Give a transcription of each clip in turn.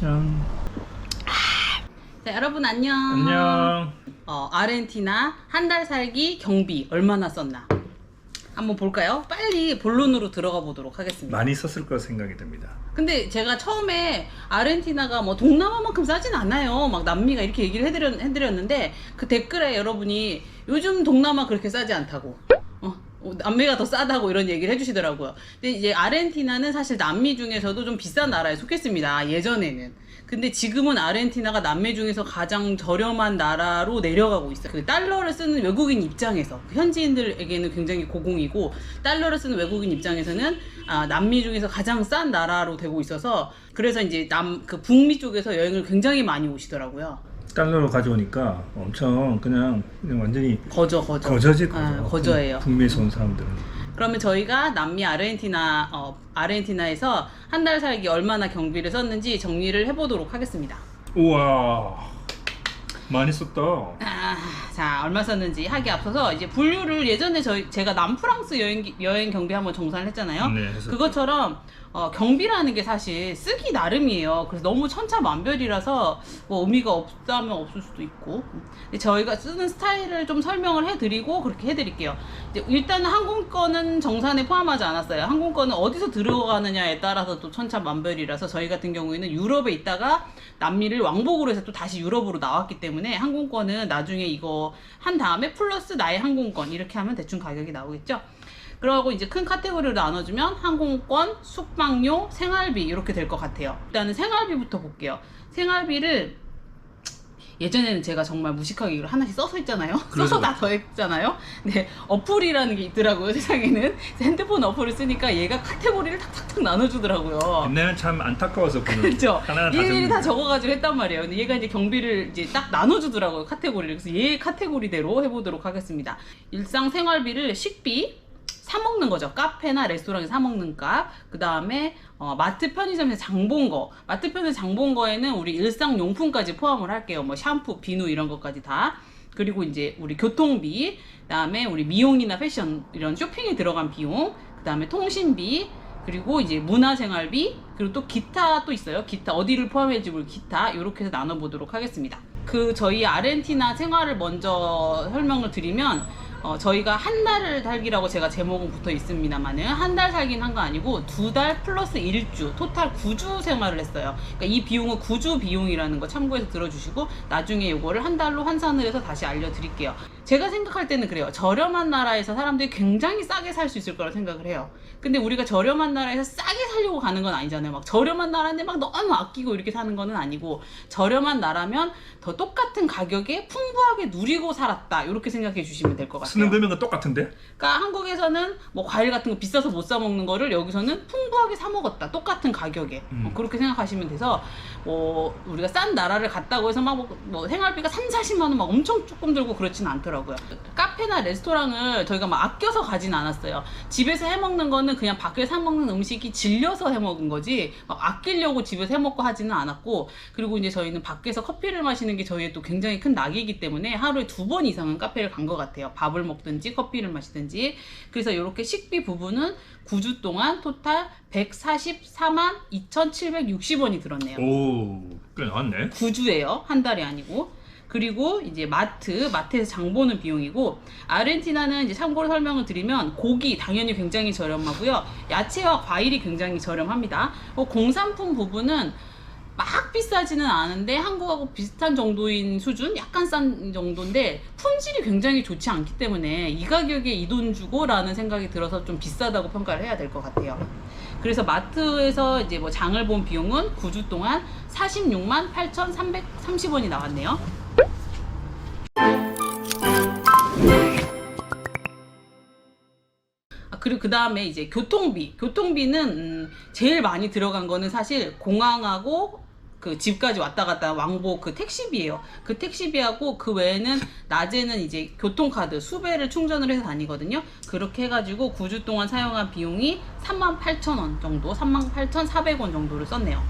짠. 자, 여러분 안녕. 안녕. 어, 아르헨티나 한 달 살기 경비 얼마나 썼나? 한번 볼까요? 빨리 본론으로 들어가 보도록 하겠습니다. 많이 썼을 거 생각이 듭니다. 근데 제가 처음에 아르헨티나가 뭐 동남아만큼 싸진 않아요. 막 남미가 이렇게 얘기를 해드렸, 해드렸는데 그 댓글에 여러분이 요즘 동남아 그렇게 싸지 않다고. 어, 어, 남미가 더 싸다고 이런 얘기를 해주시더라고요. 근데 이제 아르헨티나는 사실 남미 중에서도 좀 비싼 나라에 속했습니다. 예전에는. 근데 지금은 아르헨티나가 남미 중에서 가장 저렴한 나라로 내려가고 있어요. 그 달러를 쓰는 외국인 입장에서 그 현지인들에게는 굉장히 고공이고 달러를 쓰는 외국인 입장에서는 아, 남미 중에서 가장 싼 나라로 되고 있어서 그래서 이제 남 그 북미 쪽에서 여행을 굉장히 많이 오시더라고요. 달러로 가져오니까 엄청 그냥, 그냥 완전히 거저 거저. 거저지 거저. 아, 거저예요. 북미에서 온 사람들은. 그러면 저희가 남미 아르헨티나 어, 아르헨티나에서 한 달 살기 얼마나 경비를 썼는지 정리를 해보도록 하겠습니다. 우와. 많이 썼다. 아, 자 얼마 썼는지 하기 앞서서 이제 분류를 예전에 저희 제가 남프랑스 여행 여행 경비 한번 정산을 했잖아요. 네, 했었죠. 그것처럼 어, 경비라는 게 사실 쓰기 나름이에요. 그래서 너무 천차만별이라서 뭐 의미가 없다면 없을 수도 있고. 근데 저희가 쓰는 스타일을 좀 설명을 해드리고 그렇게 해드릴게요. 이제 일단은 항공권은 정산에 포함하지 않았어요. 항공권은 어디서 들어가느냐에 따라서 또 천차만별이라서 저희 같은 경우에는 유럽에 있다가 남미를 왕복으로 해서 또 다시 유럽으로 나왔기 때문에 항공권은 나중에 이거 한 다음에 플러스 나의 항공권 이렇게 하면 대충 가격이 나오겠죠. 그러고 이제 큰 카테고리로 나눠주면 항공권, 숙박료, 생활비 이렇게 될 것 같아요. 일단은 생활비부터 볼게요. 생활비를 예전에는 제가 정말 무식하게 이걸 하나씩 써서 했잖아요. 써서 다 더했잖아요. 근데 어플이라는 게 있더라고요. 세상에는 핸드폰 어플을 쓰니까 얘가 카테고리를 탁탁탁 나눠주더라고요. 옛날엔 참 안타까워서 보는 그렇죠. 다 일일이 다 적는 적어가지고 했단 말이에요. 근데 얘가 이제 경비를 이제 딱 나눠주더라고요. 카테고리를. 그래서 얘 카테고리대로 해보도록 하겠습니다. 일상 생활비를 식비, 사 먹는 거죠. 카페나 레스토랑에서 사 먹는 값. 그 다음에 어, 마트 편의점에서 장본 거. 마트 편의점 장본 거에는 우리 일상 용품까지 포함을 할게요. 뭐 샴푸, 비누 이런 것까지 다. 그리고 이제 우리 교통비, 그다음에 우리 미용이나 패션 이런 쇼핑에 들어간 비용, 그다음에 통신비, 그리고 이제 문화생활비, 그리고 또 기타 또 있어요. 기타 어디를 포함해지 볼 기타 이렇게 해서 나눠 보도록 하겠습니다. 그 저희 아르헨티나 생활을 먼저 설명을 드리면 어, 저희가 한 달을 살기라고 제가 제목은 붙어 있습니다만은 한 달 살긴 한 거 아니고 두 달 플러스 일주 토탈 9주 생활을 했어요. 그러니까 이 비용은 9주 비용이라는 거 참고해서 들어주시고 나중에 이거를 한 달로 환산을 해서 다시 알려드릴게요. 제가 생각할 때는 그래요. 저렴한 나라에서 사람들이 굉장히 싸게 살 수 있을 거라 생각을 해요. 근데 우리가 저렴한 나라에서 싸게 살려고 가는 건 아니잖아요. 막 저렴한 나라인데 막 너무 아끼고 이렇게 사는 거는 아니고 저렴한 나라면 더 똑같은 가격에 풍부하게 누리고 살았다. 이렇게 생각해 주시면 될 것 같아요. 쓰는 금액은 똑같은데? 그러니까 한국에서는 뭐 과일 같은 거 비싸서 못 사 먹는 거를 여기서는 풍부하게 사 먹었다. 똑같은 가격에. 음. 어, 그렇게 생각하시면 돼서 뭐 우리가 싼 나라를 갔다고 해서 막 뭐 생활비가 3, 40만 원 막 엄청 조금 들고 그렇진 않더라고요. 카페나 레스토랑을 저희가 막 아껴서 가진 않았어요. 집에서 해 먹는 거는 그냥 밖에서 해 먹는 음식이 질려서 해 먹은 거지 막 아끼려고 집에서 해 먹고 하지는 않았고 그리고 이제 저희는 밖에서 커피를 마시는 게 저희의 또 굉장히 큰 낙이기 때문에 하루에 두 번 이상은 카페를 간 것 같아요. 밥을 먹든지 커피를 마시든지. 그래서 이렇게 식비 부분은 9주 동안 토탈 144만 2,760원이 들었네요. 오, 꽤 나왔네. 9주예요. 한 달이 아니고. 그리고 이제 마트, 마트에서 장 보는 비용이고 아르헨티나는 이제 참고로 설명을 드리면 고기 당연히 굉장히 저렴하고요. 야채와 과일이 굉장히 저렴합니다. 어, 공산품 부분은 막 비싸지는 않은데 한국하고 비슷한 정도인 수준, 약간 싼 정도인데 품질이 굉장히 좋지 않기 때문에 이 가격에 이 돈 주고 라는 생각이 들어서 좀 비싸다고 평가를 해야 될 것 같아요. 그래서 마트에서 이제 뭐 장을 본 비용은 9주 동안 46만 8,330원이 나왔네요. 아, 그리고 그 다음에 이제 교통비. 교통비는 음, 제일 많이 들어간 거는 사실 공항하고 그 집까지 왔다 갔다 왕복 그 택시비예요. 그 택시비하고 그 외에는 낮에는 이제 교통카드 수배를 충전을 해서 다니거든요. 그렇게 해가지고 9주 동안 사용한 비용이 38,000원 정도, 38,400원 정도를 썼네요.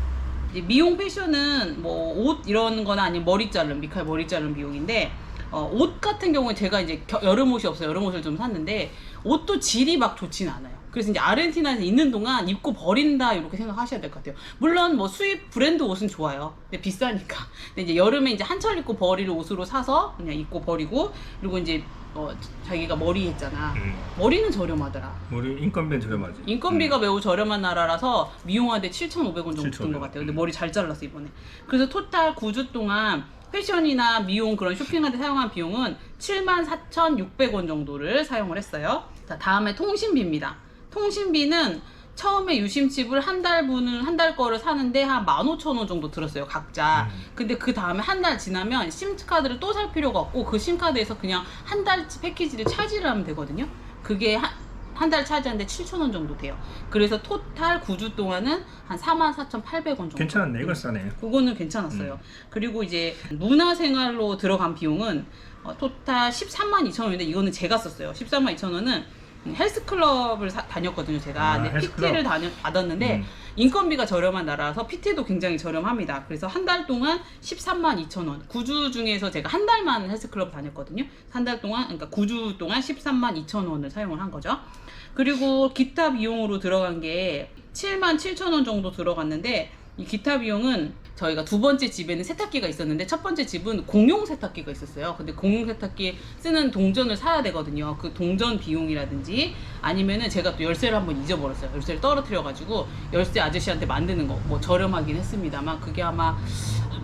이제 미용 패션은 뭐 옷 이런 거나 아니면 머리 자른 미칼 머리 자른 비용인데 어, 옷 같은 경우에 제가 이제 겨- 여름 옷이 없어요. 여름 옷을 좀 샀는데 옷도 질이 막 좋진 않아요. 그래서 이제 아르헨티나에서 있는 동안 입고 버린다 이렇게 생각하셔야 될 것 같아요. 물론 뭐 수입 브랜드 옷은 좋아요. 근데 비싸니까. 근데 이제 여름에 이제 한철 입고 버릴 옷으로 사서 그냥 입고 버리고 그리고 이제 어, 자기가 머리 했잖아. 음. 머리는 저렴하더라. 우리 인건비는 저렴하지. 인건비가 음. 매우 저렴한 나라라서 미용하는데 7,500원 정도 든7,500것 같아요. 근데 머리 잘 잘랐어 이번에. 그래서 토탈 9주 동안 패션이나 미용 그런 쇼핑하는데 사용한 비용은 74,600원 정도를 사용을 했어요. 자, 다음에 통신비입니다. 통신비는 처음에 유심칩을 한 달분을 한 달 거를 사는데 한 15,000원 정도 들었어요, 각자. 음. 근데 그 다음에 한 달 지나면 심카드를 또 살 필요가 없고 그 심카드에서 그냥 한 달치 패키지를 차지를 하면 되거든요. 그게 한 한 달 차지하는데 7,000원 정도 돼요. 그래서 토탈 9주 동안은 한 44,800원 정도. 괜찮았네. 이거 음. 싸네. 그거는 괜찮았어요. 그리고 이제 문화생활로 들어간 비용은 어, 토탈 13만 2천 원인데 이거는 제가 썼어요. 13만 2천 원은 헬스클럽을 사- 다녔거든요, 제가. 아, 근데 헬스클럽. PT를 다녔, 받았는데 음. 인건비가 저렴한 나라라서 PT도 굉장히 저렴합니다. 그래서 한 달 동안 13만 2천 원. 9주 중에서 제가 한 달만 헬스클럽 다녔거든요. 한 달 동안, 그러니까 9주 동안 13만 2천 원을 사용을 한 거죠. 그리고 기타 비용으로 들어간 게 7만 7천 원 정도 들어갔는데 이 기타 비용은 저희가 두 번째 집에는 세탁기가 있었는데 첫 번째 집은 공용 세탁기가 있었어요. 근데 공용 세탁기 쓰는 동전을 사야 되거든요. 그 동전 비용이라든지 아니면은 제가 또 열쇠를 한번 잊어버렸어요. 열쇠를 떨어뜨려가지고 열쇠 아저씨한테 만드는 거 뭐 저렴하긴 했습니다만 그게 아마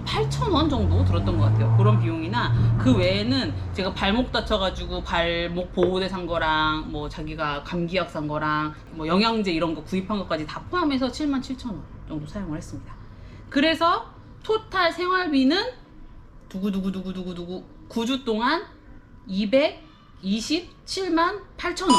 8,000원 정도 들었던 것 같아요. 그런 비용이나 그 외에는 제가 발목 다쳐가지고 발목 보호대 산 거랑 뭐 자기가 감기약 산 거랑 뭐 영양제 이런 거 구입한 것까지 다 포함해서 77,000원 정도 사용을 했습니다. 그래서 토탈 생활비는 두구두구두구두구두구 9주 동안 227만 8천 원.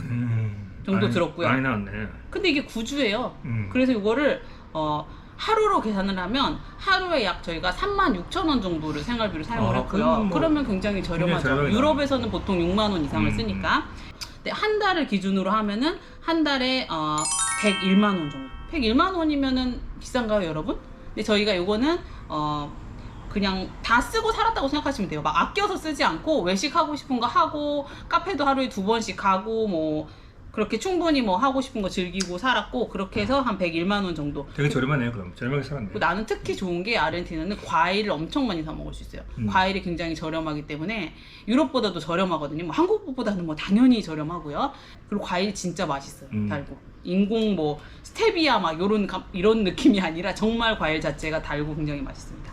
음. 정도 많이- 들었고요. 많이 나왔네. 근데 이게 9주예요. 음. 그래서 이거를 어 하루로 계산을 하면 하루에 약 저희가 3만 6천 원 정도를 생활비로 사용을 아, 했고요. 그러면 뭐 그러면 굉장히 저렴하죠. 유럽에서는 보통 6만 원 이상을 음, 쓰니까. 한 달을 기준으로 하면은 한 달에 어 101만 원 정도. 101만 원이면은 비싼가요, 여러분? 근데 저희가 요거는 어 그냥 다 쓰고 살았다고 생각하시면 돼요. 막 아껴서 쓰지 않고 외식하고 싶은 거 하고 카페도 하루에 두 번씩 가고 뭐 그렇게 충분히 뭐 하고 싶은 거 즐기고 살았고 그렇게 해서 한 101만 원 정도. 되게 저렴하네요. 그럼 저렴하게 살았네. 그리고 나는 특히 좋은 게 아르헨티나는 과일을 엄청 많이 사 먹을 수 있어요. 음. 과일이 굉장히 저렴하기 때문에 유럽보다도 저렴하거든요. 뭐 한국보다는 뭐 당연히 저렴하고요. 그리고 과일이 진짜 맛있어요. 음. 달고 인공 뭐 스테비아 막 이런 이런 느낌이 아니라 정말 과일 자체가 달고 굉장히 맛있습니다.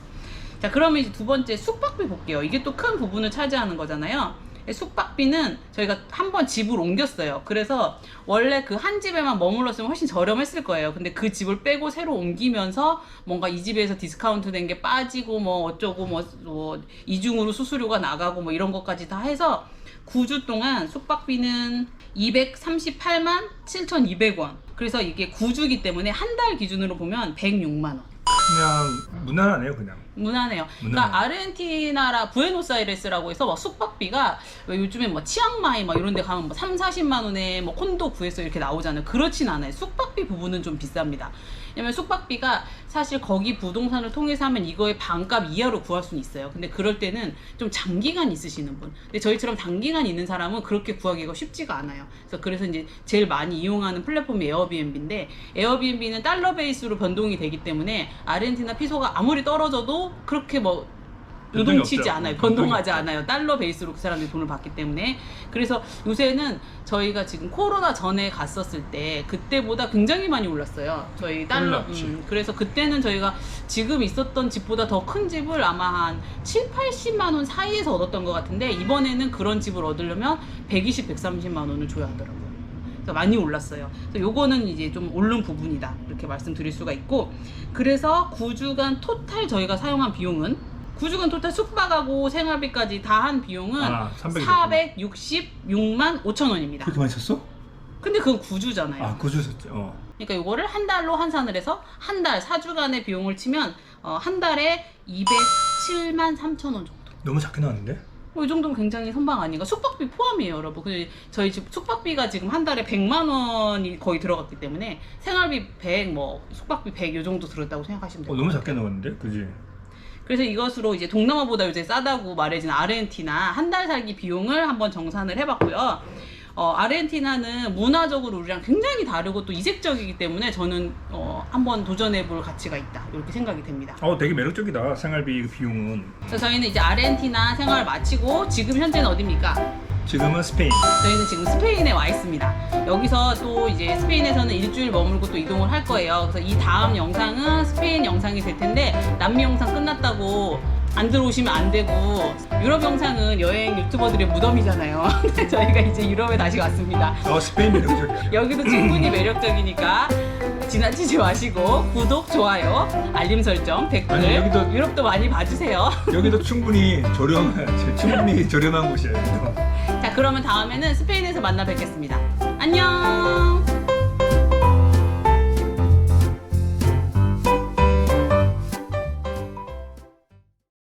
자 그러면 이제 두 번째 숙박비 볼게요. 이게 또 큰 부분을 차지하는 거잖아요. 숙박비는 저희가 한 번 집을 옮겼어요. 그래서 원래 그 한 집에만 머물렀으면 훨씬 저렴했을 거예요. 근데 그 집을 빼고 새로 옮기면서 뭔가 이 집에서 디스카운트 된 게 빠지고 뭐 어쩌고 뭐, 뭐 이중으로 수수료가 나가고 뭐 이런 것까지 다 해서 9주 동안 숙박비는 238만 7,200원. 그래서 이게 9주기 때문에 한 달 기준으로 보면 106만 원. 그냥 무난하네요. 그냥. 무난해요. 그러니까 아르헨티나라 부에노스아이레스라고 해서 막 숙박비가 왜 요즘에 뭐 치앙마이 막 이런 데 가면 뭐 3, 40만 원에 뭐 콘도 구해서 이렇게 나오잖아요. 그렇진 않아요. 숙박비 부분은 좀 비쌉니다. 왜냐면 숙박비가 사실 거기 부동산을 통해서 하면 이거의 반값 이하로 구할 수는 있어요. 근데 그럴 때는 좀 장기간 있으시는 분. 근데 저희처럼 단기간 있는 사람은 그렇게 구하기가 쉽지가 않아요. 그래서 그래서 이제 제일 많이 이용하는 플랫폼이 에어비앤비인데 에어비앤비는 달러 베이스로 변동이 되기 때문에 아르헨티나 피소가 아무리 떨어져도 그렇게 뭐 요동치지. 않아요. 변동하지. 않아요. 달러 베이스로 그 사람들이 돈을 받기 때문에. 그래서 요새는 저희가 지금 코로나 전에 갔었을 때 그때보다 굉장히 많이 올랐어요. 저희 달러. 올랐지. 음, 그래서 그때는 저희가 지금 있었던 집보다 더 큰 집을 아마 한 7, 80만 원 사이에서 얻었던 것 같은데 이번에는 그런 집을 얻으려면 120, 130만 원을 줘야 하더라고요. 그래서 많이 올랐어요. 그래서 요거는 이제 좀 오른 부분이다. 이렇게 말씀드릴 수가 있고. 그래서 9주간 토탈 저희가 사용한 비용은 9주간 토탈 숙박하고 생활비까지 다 한 비용은 아, 300. 466만 5천 원입니다. 그렇게 많이 썼어? 근데 그건 9주잖아요. 아, 구주 썼지. 어. 그러니까 이거를 한 달로 환산을 해서 한 달 4주간의 비용을 치면 어, 한 달에 207만 3천 원 정도. 너무 작게 나왔는데? 뭐이 정도면 굉장히 선방 아닌가? 숙박비 포함이에요, 여러분. 그 저희 집 숙박비가 지금 한 달에 100만 원이 거의 들어갔기 때문에 생활비 100, 뭐 숙박비 100 요 정도 들었다고 생각하시면 돼요. 어, 너무 작게 나왔는데? 그지? 그래서 이것으로 이제 동남아보다 요새 싸다고 말해진 아르헨티나 한 달 살기 비용을 한번 정산을 해봤고요. 어, 아르헨티나는 문화적으로 우리랑 굉장히 다르고 또 이색적이기 때문에 저는 어, 한번 도전해볼 가치가 있다 이렇게 생각이 됩니다. 어 되게 매력적이다 생활비 그 비용은 그래서 저희는 이제 아르헨티나 생활을 마치고 지금 현재는 어디입니까? 지금은 스페인 저희는 지금 스페인에 와 있습니다. 여기서 또 이제 스페인에서는 일주일 머물고 또 이동을 할 거예요. 그래서 이 다음 영상은 스페인 영상이 될 텐데 남미 영상 끝났다고 안 들어오시면 안 되고 유럽 영상은 여행 유튜버들의 무덤이잖아요. 근데 저희가 이제 유럽에 다시 왔습니다. 어 스페인 매력적이야 여기도 충분히 매력적이니까 지나치지 마시고 구독, 좋아요, 알림 설정, 댓글 아니, 여기도- 유럽도 많이 봐주세요. 여기도 충분히 저렴한 충분히 저렴한 곳이에요 여기도. 자 그러면 다음에는 스페인에서 만나 뵙겠습니다. 안녕.